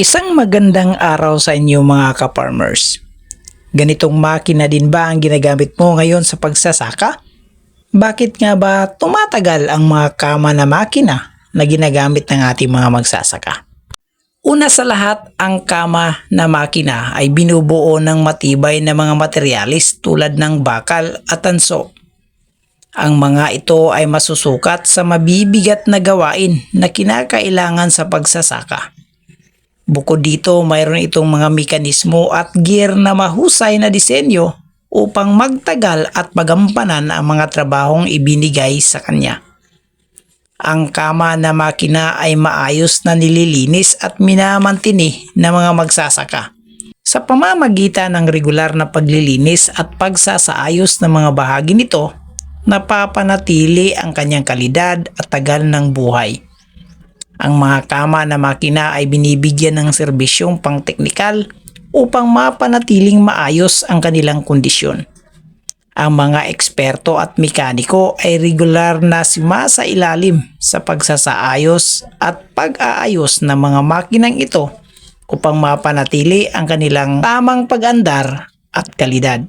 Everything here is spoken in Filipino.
Isang magandang araw sa inyo mga ka-farmers. Ganitong makina din ba ang ginagamit mo ngayon sa pagsasaka? Bakit nga ba tumatagal ang mga kama na makina na ginagamit ng ating mga magsasaka? Una sa lahat, ang kama na makina ay binubuo ng matibay na mga materialis tulad ng bakal at tanso. Ang mga ito ay masusukat sa mabibigat na gawain na kinakailangan sa pagsasaka. Bukod dito, mayroon itong mga mekanismo at gear na mahusay na disenyo upang magtagal at magampanan ang mga trabahong ibinigay sa kanya. Ang kama na makina ay maayos na nililinis at minamantini ng mga magsasaka. Sa pamamagitan ng regular na paglilinis at pagsasaayos ng mga bahagi nito, napapanatili ang kanyang kalidad at tagal ng buhay. Ang mga kama na makina ay binibigyan ng serbisyong pang-teknikal upang mapanatiling maayos ang kanilang kondisyon. Ang mga eksperto at mekaniko ay regular na sumasa ilalim sa pagsasaayos at pag-aayos ng mga makinang ito upang mapanatili ang kanilang tamang pag-andar at kalidad.